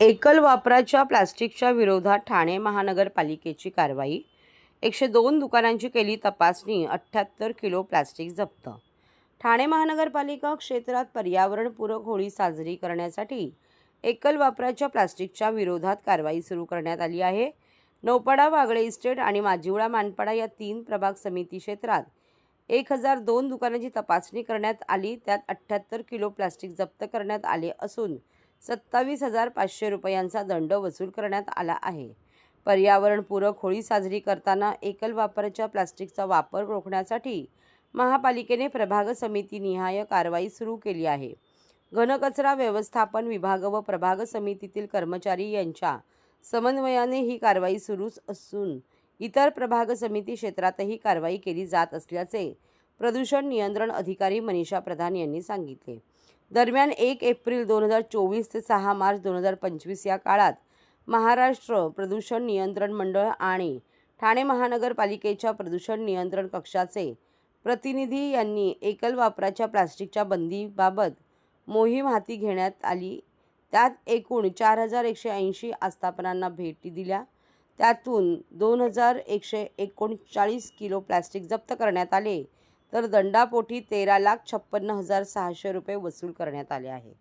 एकल वापराच्या प्लास्टिकच्या विरोधात ठाणे महानगरपालिकेची कारवाई. एकशे दोन दुकानांची केली तपासणी अठ्ठ्याहत्तर किलो प्लास्टिक जप्त. ठाणे महानगरपालिका क्षेत्रात पर्यावरणपूरक होळी साजरी करण्यासाठी एकल वापराच्या प्लास्टिकच्या विरोधात कारवाई सुरू करण्यात आली आहे. नौपाडा वागळे इस्टेट आणि माजिवळा मानपाडा या तीन प्रभाग समिती क्षेत्रात एक हजार दोन दुकानांची तपासणी करण्यात आली. त्यात अठ्ठ्याहत्तर किलो प्लास्टिक जप्त करण्यात आले असून सत्तावीस हजार पाचशे रुपयांचा दंड वसूल करण्यात आला आहे. पर्यावरणपूरक होळी साजरी करताना एकल वापराच्या प्लास्टिकचा वापर रोखण्यासाठी महापालिकेने प्रभाग समितीनिहाय कारवाई सुरू केली आहे. घनकचरा व्यवस्थापन विभाग व प्रभाग समितीतील कर्मचारी यांच्या समन्वयाने ही कारवाई सुरूच असून इतर प्रभाग समिती क्षेत्रातही कारवाई केली जात असल्याचे प्रदूषण नियंत्रण अधिकारी मनीषा प्रधान यांनी सांगितले. दरम्यान एक एप्रिल दोन हजार चोवीस ते सहा मार्च दोन हजार पंचवीस या काळात महाराष्ट्र प्रदूषण नियंत्रण मंडळ आणि ठाणे महानगरपालिकेच्या प्रदूषण नियंत्रण कक्षाचे प्रतिनिधी यांनी एकल वापराच्या प्लास्टिकच्या बंदीबाबत मोहीम हाती घेण्यात आली. त्यात एकूण चार हजार एकशे ऐंशी आस्थापनांना भेटी दिल्या. त्यातून दोन हजार एकशे एकोणचाळीस किलो प्लॅस्टिक जप्त करण्यात आले. तर दंडापोटी तेरा लाख छप्पन्न हजार सहाशे रुपये वसूल करण्यात आले आहे.